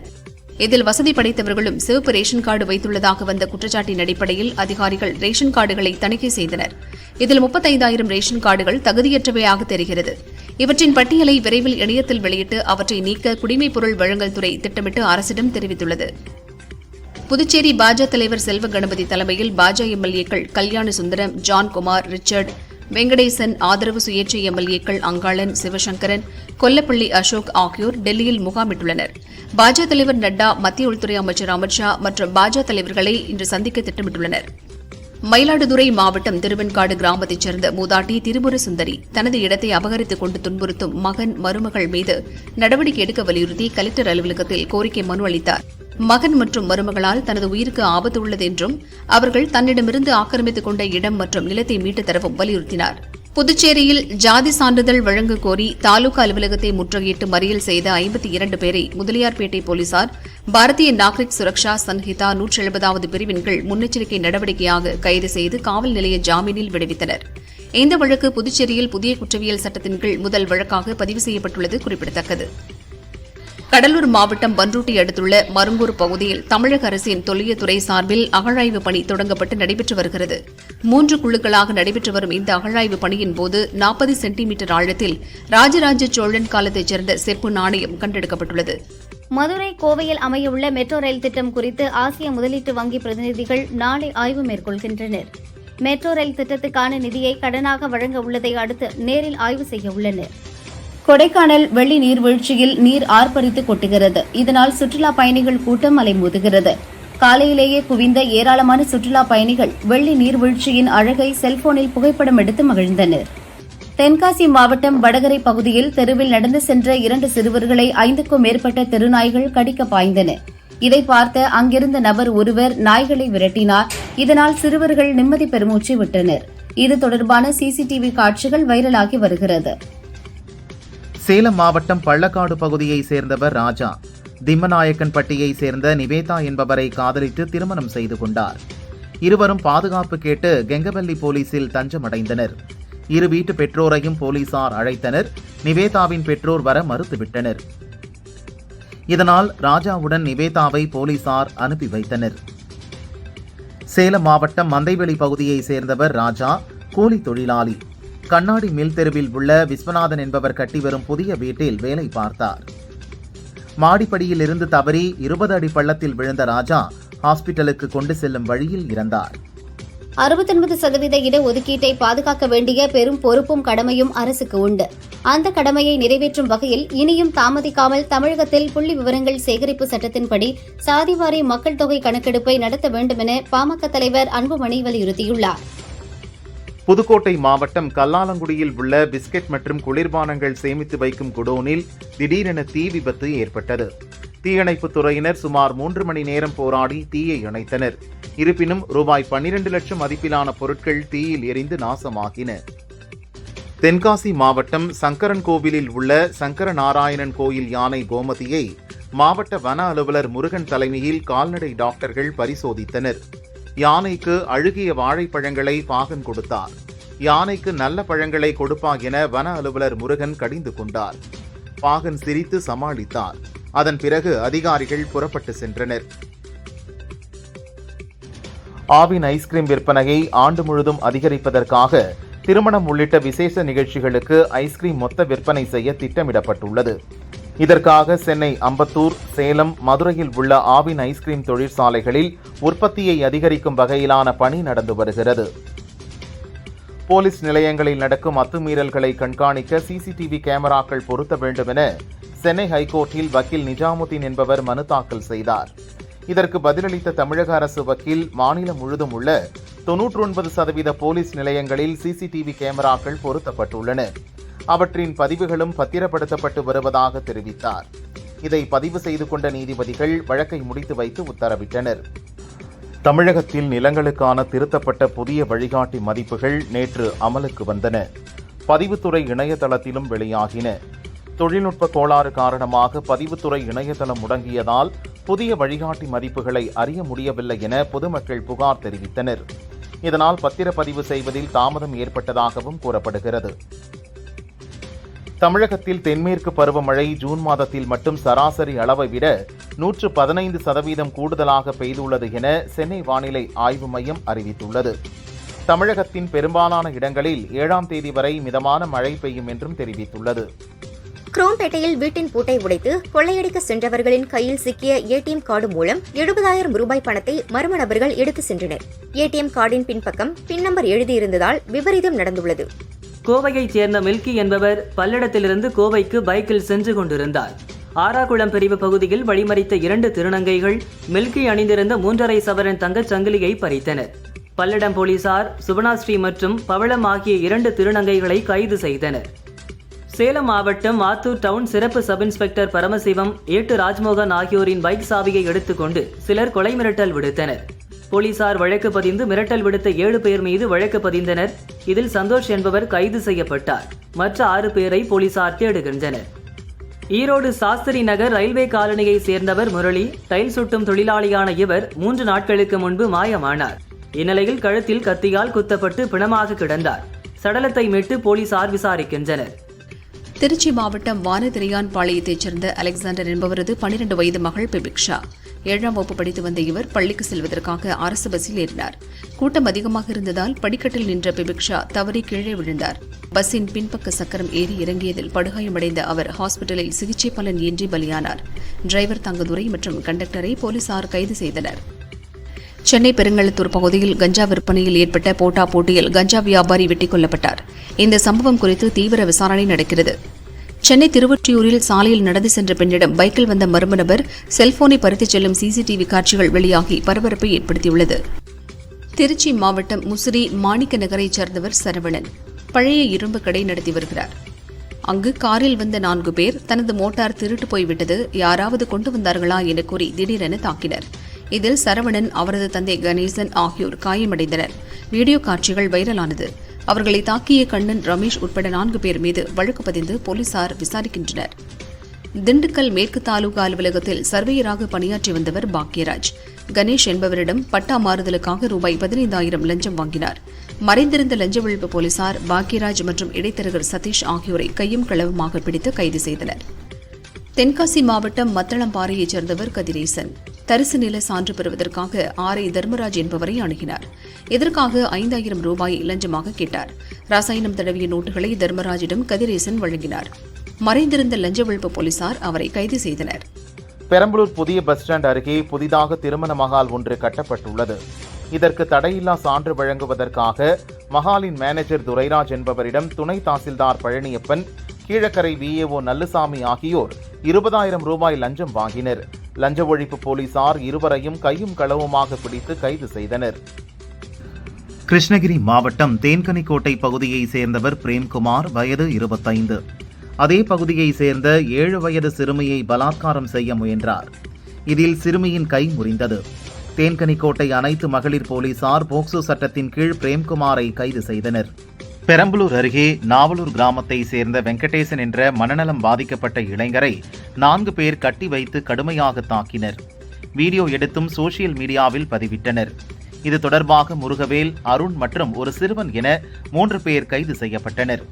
இதில் வசதி படைத்தவர்களும் சிவப்பு ரேஷன் கார்டு வைத்துள்ளதாக வந்த குற்றச்சாட்டின் அடிப்படையில் அதிகாரிகள் ரேஷன் கார்டுகளை தணிக்கை செய்தனர். இதில் முப்பத்தைந்தாயிரம் ரேஷன் கார்டுகள் தகுதியற்றவையாக தெரிகிறது. இவற்றின் பட்டியலை விரைவில் இணையத்தில் வெளியிட்டு அவற்றை நீக்க குடிமைப் பொருள் வழங்கல் துறை திட்டமிட்டு அரசிடம் தெரிவித்துள்ளது. புதுச்சேரி பாஜ தலைவர் செல்வ கணபதி தலைமையில் பாஜ எம்எல்ஏக்கள் கல்யாண சுந்தரம் ஜான்குமார் ரிச்சர்ட் வெங்கடேசன் ஆதரவு சுயேட்சை எம்எல்ஏக்கள் அங்காளன் சிவசங்கரன் கொல்லப்பள்ளி அசோக் ஆகியோர் டெல்லியில் முகாமிட்டுள்ளனர். பாஜ தலைவர் நட்டா மத்திய உள்துறை அமைச்சர் அமித்ஷா மற்றும் பாஜக தலைவர்களை இன்று சந்திக்க திட்டமிட்டுள்ளனர். மயிலாடுதுறை மாவட்டம் திருவெண்காடு கிராமத்தைச் சேர்ந்த மூதாட்டி திரிபுர சுந்தரி தனது இடத்தை அபகரித்துக் கொண்டு துன்புறுத்தும் மகன் மருமகள் மீது நடவடிக்கை எடுக்க வலியுறுத்தி கலெக்டர் அலுவலகத்தில் கோரிக்கை மனு அளித்தார். மகன் மற்றும் மருமகளால் தனது உயிருக்கு ஆபத்து உள்ளது என்றும் அவர்கள் தன்னிடமிருந்து ஆக்கிரமித்துக் கொண்ட இடம் மற்றும் நிலத்தை மீட்டுத் தரவும் வலியுறுத்தினார். புதுச்சேரியில் ஜாதி சான்றிதழ் வழங்க கோரி தாலுகா அலுவலகத்தை முற்றுகையிட்டு மறியல் செய்த ஐம்பத்தி இரண்டு பேரை முதலியார்பேட்டை போலீசார் பாரதிய நாகரிக் சுரக்ஷா சன்ஹிதா நூற்றி எழுபதாவது பிரிவின் கீழ் முன்னெச்சரிக்கை நடவடிக்கையாக கைது செய்து காவல் நிலைய ஜாமீனில் விடுவித்தனர். இந்த வழக்கு புதுச்சேரியில் புதிய குற்றவியல் சட்டத்தின் கீழ் முதல் வழக்காக பதிவு செய்யப்பட்டுள்ளது குறிப்பிடத்தக்கது. கடலூர் மாவட்டம் பன்ருட்டி அடுத்துள்ள மருங்கூர் பகுதியில் தமிழக அரசின் தொல்லியத்துறை சார்பில் அகழாய்வு பணி தொடங்கப்பட்டு நடைபெற்று வருகிறது. மூன்று குழுக்களாக நடைபெற்று வரும் இந்த அகழாய்வு பணியின் போது நாற்பது சென்டிமீட்டர் ஆழத்தில் ராஜராஜ சோழன் காலத்தைச் சேர்ந்த செப்பு நாணயம் கண்டெடுக்கப்பட்டுள்ளது. மதுரை கோவையில் அமையவுள்ள மெட்ரோ ரயில் திட்டம் குறித்து ஆசிய முதலீட்டு வங்கி பிரதிநிதிகள் நாளை ஆய்வு மேற்கொள்கின்றனர். மெட்ரோ ரயில் திட்டத்துக்கான நிதியை கடனாக வழங்க உள்ளதை அடுத்து நேரில் ஆய்வு செய்ய உள்ளனா் கொடைக்கானல் வெள்ளி நீர்வீழ்ச்சியில் நீர் ஆர்ப்பரித்து கொட்டுகிறது. இதனால் சுற்றுலா பயணிகள் கூட்டம் அலைமோதுகிறது. காலையிலேயே குவிந்த ஏராளமான சுற்றுலா பயணிகள் வெள்ளி நீர்வீழ்ச்சியின் அழகை செல்போனில் புகைப்படம் எடுத்து மகிழ்ந்தனர். தென்காசி மாவட்டம் வடகரை பகுதியில் தெருவில் நடந்து சென்ற இரண்டு சிறுவர்களை ஐந்துக்கும் மேற்பட்ட தெருநாய்கள் கடிக்க பாய்ந்தன. இதை பார்த்த அங்கிருந்த நபர் ஒருவர் நாய்களை விரட்டினார். இதனால் சிறுவர்கள் நிம்மதி பெருமூச்சு விட்டனர். இது தொடர்பான சிசிடிவி காட்சிகள் வைரலாகி வருகிறது. சேலம் மாவட்டம் பள்ளக்காடு பகுதியை சேர்ந்தவர் ராஜா. திம்மநாயக்கன்பட்டியை சேர்ந்த நிவேதா என்பவரை காதலித்து திருமணம் செய்து கொண்டார். இருவரும் பாதுகாப்பு கேட்டு கெங்கவல்லி போலீசில் தஞ்சமடைந்தனர். இரு வீட்டு பெற்றோரையும் போலீசார் அழைத்தனர். நிவேதாவின் பெற்றோர் வர மறுத்துவிட்டனர். இதனால் ராஜாவுடன் நிவேதாவை போலீசார் அனுப்பி வைத்தனர். சேலம் மாவட்டம் மந்தைவெளி பகுதியை சேர்ந்தவர் ராஜா கூலி தொழிலாளி. கண்ணாடி மில் தெருவில் உள்ள விஸ்வநாதன் என்பவர் கட்டி வரும் புதிய வீட்டில் வேலை பார்த்தார். மாடிப்படியில் இருந்து தவறி இருபது அடி பள்ளத்தில் விழுந்த ராஜா ஹாஸ்பிட்டலுக்கு கொண்டு செல்லும் வழியில் இறந்தார். அறுபத்தொன்பது சதவீத இடஒதுக்கீட்டை பாதுகாக்க வேண்டிய பெரும் பொறுப்பும் கடமையும் அரசுக்கு உண்டு. அந்த கடமையை நிறைவேற்றும் வகையில் இனியும் தாமதிக்காமல் தமிழகத்தில் புள்ளி விவரங்கள் சேகரிப்பு சட்டத்தின்படி சாதிவாரி மக்கள் தொகை கணக்கெடுப்பை நடத்த வேண்டும் என பாமக தலைவர் அன்புமணி வலியுறுத்தியுள்ளார். புதுக்கோட்டை மாவட்டம் கல்லாலங்குடியில் உள்ள பிஸ்கெட் மற்றும் குளிர்பானங்கள் சேமித்து வைக்கும் குடோனில் திடீரென தீ விபத்து ஏற்பட்டது. தீயணைப்புத் துறையினர் சுமார் மூன்று மணி நேரம் போராடி தீயை இணைத்தனர் இருப்பினும் ரூபாய் பன்னிரண்டு லட்சம் மதிப்பிலான பொருட்கள் தீயில் எரிந்து நாசமாகின. தென்காசி மாவட்டம் சங்கரன் கோவிலில் உள்ள சங்கர நாராயணன் கோயில் யானை கோமதியை மாவட்ட வன அலுவலர் முருகன் தலைமையில் கால்நடை டாக்டர்கள் பரிசோதித்தனர். யானைக்கு அழுகிய வாழைப்பழங்களை பாகன் கொடுத்தார். யானைக்கு நல்ல பழங்களை கொடுப்பா என வன அலுவலர் முருகன் கடிந்து கொண்டார். பாகன் சிரித்து சமாளித்தார். அதன் பிறகு அதிகாரிகள் புறப்பட்டு சென்றனர். ஆவின் ஐஸ்கிரீம் விற்பனையை ஆண்டு முழுதும் அதிகரிப்பதற்காக திருமணம் உள்ளிட்ட விசேஷ நிகழ்ச்சிகளுக்கு ஐஸ்கிரீம் மொத்த விற்பனை செய்ய திட்டமிடப்பட்டுள்ளது. இதற்காக சென்னை அம்பத்தூர் சேலம் மதுரையில் உள்ள ஆவின் ஐஸ்கிரீம் தொழிற்சாலைகளில் உற்பத்தியை அதிகரிக்கும் வகையிலான பணி நடந்து வருகிறது. போலீஸ் நிலையங்களில் நடக்கும் அத்துமீறல்களை கண்காணிக்க சிசிடிவி கேமராக்கள் பொருத்த வேண்டும் என சென்னை ஹைகோர்ட்டில் வக்கீல் நிஜாமுதீன் என்பவர் மனு தாக்கல் செய்தார். இதற்கு பதிலளித்த தமிழக அரசு வக்கீல் மாநிலம் முழுதும் உள்ள தொன்னூற்றி ஒன்பது சதவீத போலீஸ் நிலையங்களில் சிசிடிவி கேமராக்கள் பொருத்தப்பட்டுள்ளன. அவற்றின் பதிவுகளும் பத்திரப்படுத்தப்பட்டு வருவதாக தெரிவித்தார். இதை பதிவு செய்து கொண்ட நீதிபதிகள் வழக்கை முடித்து வைத்து உத்தரவிட்டனர். தமிழகத்தில் நிலங்களுக்கான திருத்தப்பட்ட புதிய வழிகாட்டி மதிப்புகள் நேற்று அமலுக்கு வந்தன. பதிவுத்துறை இணையதளத்திலும் வெளியாகின. தொழில்நுட்ப கோளாறு காரணமாக பதிவுத்துறை இணையதளம் முடங்கியதால் புதிய வழிகாட்டி மதிப்புகளை அறிய முடியவில்லை என பொதுமக்கள் புகார் தெரிவித்தனர். இதனால் பத்திரப்பதிவு செய்வதில் தாமதம் ஏற்பட்டதாகவும் கூறப்படுகிறது. தமிழகத்தில் தென்மேற்கு பருவமழை ஜூன் மாதத்தில் மட்டும் சராசரி அளவை விட நூற்று பதினைந்து சதவீதம் கூடுதலாக பெய்துள்ளது என சென்னை வானிலை ஆய்வு மையம் அறிவித்துள்ளது. தமிழகத்தின் பெரும்பாலான இடங்களில் ஏழாம் தேதி வரை மிதமான மழை பெய்யும் என்றும் தெரிவித்துள்ளது. குரோம்பேட்டையில் வீட்டின் பூட்டை உடைத்து கொள்ளையடிக்க சென்றவர்களின் கையில் சிக்கிய ஏடிஎம் கார்டு மூலம் எழுபதாயிரம் ரூபாய் பணத்தை மர்ம நபர்கள் எடுத்து சென்றனர். ஏடிஎம் கார்டின் பின்பக்கம் பின் நம்பர் எழுதியிருந்ததால் விபரீதம் நடந்துள்ளது. கோவையைச் சேர்ந்த மில்கி என்பவர் பல்லடத்திலிருந்து கோவைக்கு பைக்கில் சென்று கொண்டிருந்தார். ஆறாகுளம் பிரிவு பகுதியில் வழிமறித்த இரண்டு திருநங்கைகள் மில்கி அணிந்திருந்த மூன்றரை சவரன் தங்கச் சங்கிலியை பறித்தனர். பல்லடம் போலீசார் சுபனாஸ்ரீ மற்றும் பவளம் ஆகிய இரண்டு திருநங்கைகளை கைது செய்தனர். சேலம் மாவட்டம் ஆத்தூர் டவுன் சிறப்பு சப் இன்ஸ்பெக்டர் பரமசிவம் ஏட்டு ராஜ்மோகன் ஆகியோரின் பைக் சாவியை எடுத்துக்கொண்டு சிலர் கொலை மிரட்டல் விடுத்தனர். போலீசார் வழக்கு பதிந்து மிரட்டல் விடுத்த ஏழு பேர் மீது வழக்கு பதிந்தனர். இதில் சந்தோஷ் என்பவர் கைது செய்யப்பட்டார். மற்ற ஆறு பேரை போலீசார் தேடுகின்றனர். ஈரோடு சாஸ்திரி நகர் ரயில்வே காலனியை சேர்ந்தவர் முரளி டைல் சுட்டும் தொழிலாளியான இவர் மூன்று நாட்களுக்கு முன்பு மாயமானார். இந்நிலையில் கழுத்தில் கத்தியால் குத்தப்பட்டு பிணமாக கிடந்தார். சடலத்தை மீட்டு போலீசார் விசாரிக்கின்றனர். திருச்சி மாவட்டம் வானதிரையான் பாளையத்தைச் சேர்ந்த அலெக்சாண்டர் என்பவரது பனிரெண்டு வயது மகள் பெபிக்ஷா. ஏழாம் வகுப்பு படித்து வந்த இவர் பள்ளிக்கு செல்வதற்காக அரசு பஸ்ஸில் ஏறினார். கூட்டம் அதிகமாக இருந்ததால் படிக்கட்டில் நின்ற பிபிக்ஷா தவறி கீழே விழுந்தார். பஸ்ஸின் பின்பக்க சக்கரம் ஏறி இறங்கியதில் படுகாயமடைந்த அவர் ஹாஸ்பிட்டலில் சிகிச்சை பலன் இன்றி பலியானார். டிரைவர் தங்கதுரை மற்றும் கண்டக்டரை போலீசார் கைது செய்தனர். சென்னை பெருங்களத்தூர் பகுதியில் கஞ்சா விற்பனையில் ஏற்பட்ட போட்டா போட்டியில் கஞ்சா வியாபாரி வெட்டிக் கொல்லப்பட்டார். இந்த சம்பவம் குறித்து தீவிர விசாரணை நடக்கிறது. சென்னை திருவொற்றியூரில் சாலையில் நடந்து சென்ற பெண்ணிடம் பைக்கில் வந்த மர்ம நபர் செல்போனை பறித்துச் செல்லும் சிசிடிவி காட்சிகள் வெளியாகி பரபரப்பை ஏற்படுத்தியுள்ளது. திருச்சி மாவட்டம் முசிறி மாணிக்க நகரைச் சேர்ந்தவர் சரவணன் பழைய இரும்பு கடை நடத்தி வருகிறார். அங்கு காரில் வந்த நான்கு பேர் தனது மோட்டார் திருட்டு போய்விட்டது யாராவது கொண்டு வந்தார்களா என கூறி திடீரென தாக்கினர். இதில் சரவணன் அவரது தந்தை கணேசன் ஆகியோர் காயமடைந்தனர். வீடியோ காட்சிகள் வைரலானது. அவர்களை தாக்கிய கண்ணன் ரமேஷ் உட்பட நான்கு பேர் மீது வழக்கு பதிந்து போலீசார் விசாரிக்கின்றனர். திண்டுக்கல் மேற்கு தாலுகா அலுவலகத்தில் சர்வேயராக பணியாற்றி வந்தவர் பாக்யராஜ். கணேஷ் என்பவரிடம் பட்டா மாறுதலுக்காக ரூபாய் பதினைந்தாயிரம் லஞ்சம் வாங்கினார். மறைந்திருந்த லஞ்ச ஒழிப்பு போலீசார் பாக்யராஜ் மற்றும் இடைத்தரகர் சதீஷ் ஆகியோரை கையும் களவுமாக பிடித்து கைது செய்தனர். தென்காசி மாவட்டம் மத்தளம்பாறையைச் சேர்ந்தவர் கதிரேசன். தரிசு நில சான்று பெறுவதற்காக ஆரை தர்மராஜ் என்பவரை அணுகினார். இதற்காக ஐந்தாயிரம் ரூபாய் லஞ்சமாக கேட்டார். ரசாயனம் தடவிய நோட்டுகளை தர்மராஜிடம் கதிரேசன் வழங்கினார். மறைந்திருந்த லஞ்ச ஒழிப்பு போலீசார் அவரை கைது செய்தனர். பெரம்பலூர் புதிய பஸ் ஸ்டாண்ட் அருகே புதிதாக திருமண மகால் ஒன்று கட்டப்பட்டுள்ளது. இதற்கு தடையில்லா சான்று வழங்குவதற்காக மகாலின் மேனேஜர் துரைராஜ் என்பவரிடம் துணை தாசில்தார் பழனியப்பன் கீழக்கரை விஏஓ நல்லுசாமி ஆகியோர் இருபதாயிரம் ரூபாய் லஞ்சம் வாங்கினர். லஞ்ச ஒழிப்பு போலீசார் இருவரையும் கையும் களவுமாக பிடித்து கைது செய்தனர். கிருஷ்ணகிரி மாவட்டம் தேன்கனிக்கோட்டை பகுதியை சேர்ந்தவர் பிரேம்குமார் வயது இருபத்தைந்து. அதே பகுதியை சேர்ந்த ஏழு வயது சிறுமியை பலாத்காரம் செய்ய முயன்றார். இதில் சிறுமியின் கை முறிந்தது. தேன்கனிக்கோட்டை அனைத்து மகளிர் போலீசார் போக்சோ சட்டத்தின் கீழ் பிரேம்குமாரை கைது செய்தனர். பெரம்பலூர் அருகே நாவலூர் கிராமத்தை சேர்ந்த வெங்கடேசன் என்ற மனநலம் பாதிக்கப்பட்ட இளைஞரை நான்கு பேர் கட்டி வைத்து கடுமையாக தாக்கினர். வீடியோ எடுத்தும் சோசியல் மீடியாவில் பதிவிட்டனர். இது தொடர்பாக முருகவேல் அருண் மற்றும் ஒரு சிறுவன் என மூன்று பேர் கைது செய்யப்பட்டனர்.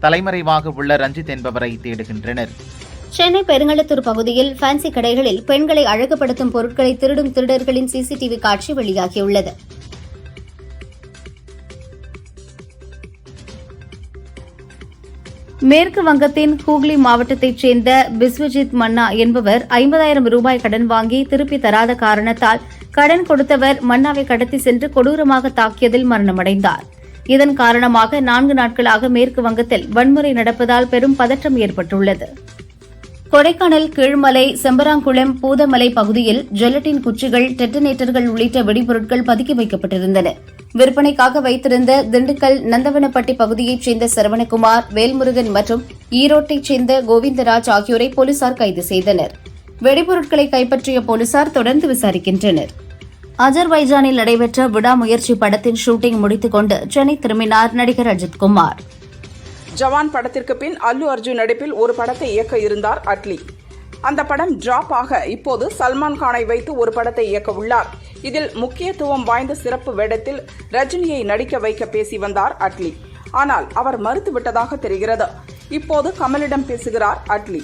தலைமறைவாக உள்ள ரஞ்சித் என்பவரை தேடுகின்றனர். சென்னை பெருங்களத்தூர் பகுதியில் ஃபேன்சி கடைகளில் பெண்களை அழகுபடுத்தும் பொருட்களை திருடும் திருடர்களின் சிசிடிவி காட்சி வெளியாகியுள்ளது. மேற்கு வங்கத்தின் ஹூக்ளி மாவட்டத்தைச் சேர்ந்த பிஸ்வஜித் மன்னா என்பவர் ஐம்பதாயிரம் ரூபாய் கடன் வாங்கி திருப்பி தராத காரணத்தால் கடன் கொடுத்தவர் மன்னாவை கடத்தி சென்று கொடூரமாக தாக்கியதில் மரணமடைந்தார். இதன் காரணமாக நான்கு நாட்களாக மேற்கு வங்கத்தில் வன்முறை நடப்பதால் பெரும் பதற்றம் ஏற்பட்டுள்ளது. கொடைக்கானல் கீழ்மலை செம்பராங்குளம் பூதமலை பகுதியில் ஜெலட்டின் குச்சிகள் டெட்டனேட்டர்கள் உள்ளிட்ட வெடிபொருட்கள் பதுக்கி வைக்கப்பட்டிருந்தன. விற்பனைக்காக வைத்திருந்த திண்டுக்கல் நந்தவனப்பட்டி பகுதியைச் சேர்ந்த சரவணகுமார் வேல்முருகன் மற்றும் ஈரோட்டைச் சேர்ந்த கோவிந்தராஜ் ஆகியோரை போலீசார் கைது செய்தனர். வெடிபொருட்களை கைப்பற்றிய போலீசார் தொடர்ந்து விசாரிக்கின்றனர். அஜர்பைஜானில் நடைபெற்ற விடாமுயற்சி படத்தின் ஷூட்டிங் முடித்துக் கொண்டு சென்னை திரும்பினார் நடிகர் அஜித்குமார் ஜவான் படத்திற்கு பின் அல்லு அர்ஜுன் நடிப்பில் ஒரு படத்தை இயக்க இருந்தார் அட்லி. அந்த படம் டிராப் ஆக இப்போது சல்மான் கானை வைத்து ஒரு படத்தை இயக்க உள்ளார். இதில் முக்கியத்துவம் வாய்ந்த சிறப்பு வேடத்தில் ரஜினியை நடிக்க வைக்க பேசி வந்தார் அட்லி. ஆனால் அவர் மறுத்துவிட்டதாக தெரிகிறது. இப்போது கமலிடம் பேசுகிறார் அட்லி.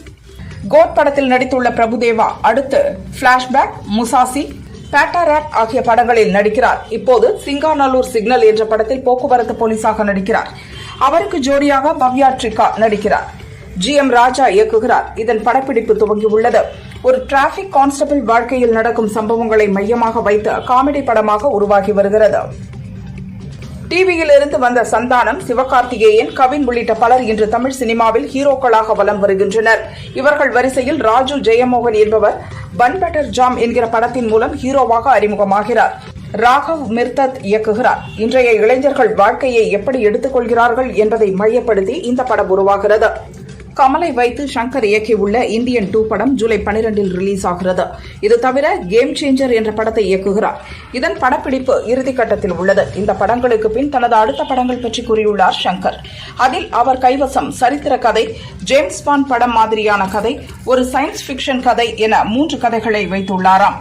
கோட் படத்தில் நடித்துள்ள பிரபுதேவா அடுத்து பிளாஷ்பேக் முசாசி பேட்டாராக் ஆகிய படங்களில் நடிக்கிறார். இப்போது சிங்காநல்லூர் சிக்னல் என்ற படத்தில் போக்குவரத்து போலீசாக நடிக்கிறார். அவருக்கு ஜோடியாக பவ்யா ட்ரிகா நடிக்கிறார். ஜி எம் ராஜா இயக்குகிறார். இதன் படப்பிடிப்பு துவங்கியுள்ளது. ஒரு டிராபிக் கான்ஸ்டபிள் வாழ்க்கையில் நடக்கும் சம்பவங்களை மையமாக வைத்து காமெடி படமாக உருவாகி வருகிறது. டிவியில் இருந்து வந்த சந்தானம் சிவகார்த்திகேயன் கவின் உள்ளிட்ட பலர் இன்று தமிழ் சினிமாவில் ஹீரோக்களாக வலம் வருகின்றனர். இவர்கள் வரிசையில் ராஜு ஜெயமோகன் என்பவர் பன் பட்டர் ஜாம் என்கிற படத்தின் மூலம் ஹீரோவாக அறிமுகமாகிறார். ராகவ் மிர்தத் இயக்குகிறார். இன்றைய இளைஞர்கள் வாழ்க்கையை எப்படி எடுத்துக்கொள்கிறார்கள் என்பதை மையப்படுத்தி இந்த படம் உருவாகிறது. கமலை வைத்து சங்கர் இயக்கியுள்ள இந்தியன் டூ படம் ஜூலை பனிரெண்டில் ரிலீஸ் ஆகிறது. இது தவிர கேம் சேஞ்சர் என்ற படத்தை இயக்குகிறார். இதன் படப்பிடிப்பு இறுதிக்கட்டத்தில் உள்ளது. இந்த படங்களுக்கு பின் தனது அடுத்த படங்கள் பற்றி கூறியுள்ளார் சங்கர். அதில் அவர் கைவசம் சரித்திர கதை ஜேம்ஸ் பாண்ட் படம் மாதிரியான கதை ஒரு சயின்ஸ் ஃபிக்ஷன் கதை என மூன்று கதைகளை வைத்துள்ளாராம்.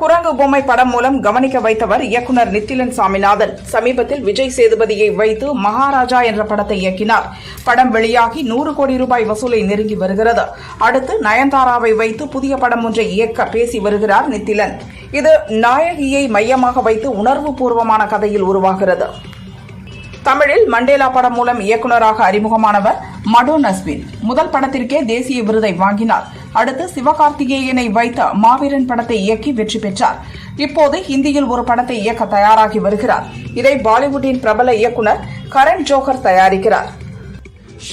குரங்கு பொம்மை படம் மூலம் கவனிக்க வைத்தவர் இயக்குனர் நித்திலன் சாமிநாதன். சமீபத்தில் விஜய் சேதுபதியை வைத்து மகாராஜா என்ற படத்தை இயக்கினார். படம் வெளியாகி நூறு கோடி ரூபாய் வசூலை நெருங்கி வருகிறது. அடுத்து நயன்தாராவை வைத்து புதிய படம் ஒன்றை இயக்க பேசி வருகிறார் நித்திலன். இது நாயகியை மையமாக வைத்து உணர்வு பூர்வமான கதையில் உருவாகிறது. தமிழில் மண்டேலா படம் மூலம் இயக்குநராக அறிமுகமானவர் மடோ நஸ்வின். முதல் படத்திற்கே தேசிய விருதை வாங்கினார். அடுத்து சிவகார்த்திகேயனை வைத்த மாவீரன் படத்தை இயக்கி வெற்றி பெற்றார். இப்போது ஹிந்தியில் ஒரு படத்தை இயக்க தயாராகி வருகிறார். இதை பாலிவுட்டின் பிரபல இயக்குனர் கரண் ஜோஹர் தயாரிக்கிறார்.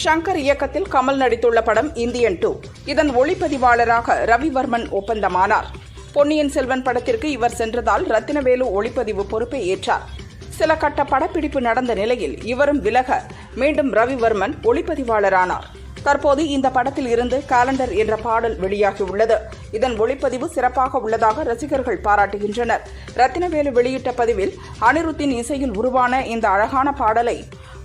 ஷங்கர் இயக்கத்தில் கமல் நடித்துள்ள படம் இந்தியன் டூ. இதன் ஒளிப்பதிவாளராக ரவிவர்மன் ஒப்பந்தமானார். பொன்னியின் செல்வன் படத்திற்கு இவர் சென்றதால் ரத்தினவேலு ஒளிப்பதிவு பொறுப்பை ஏற்றார். சில கட்ட படப்பிடிப்பு நடந்த நிலையில் இவரும் விலக மீண்டும் ரவிவர்மன் ஒளிப்பதிவாளரானார். தற்போது இந்த படத்தில் இருந்து காலண்டர் என்ற பாடல் வெளியாகியுள்ளது. இதன் ஒளிப்பதிவு சிறப்பாக உள்ளதாக ரசிகர்கள் பாராட்டுகின்றனர். ரத்தினவேலு வெளியிட்ட பதிவில் அனிருத்தின் இசையில் உருவான இந்த அழகான பாடலை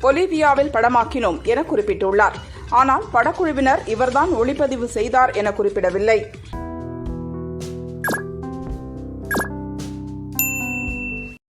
பொலிவியாவில் படமாக்கினோம் என குறிப்பிட்டுள்ளார். ஆனால் படக்குழுவினர் இவர்தான் ஒளிப்பதிவு செய்தார் என குறிப்பிடவில்லை.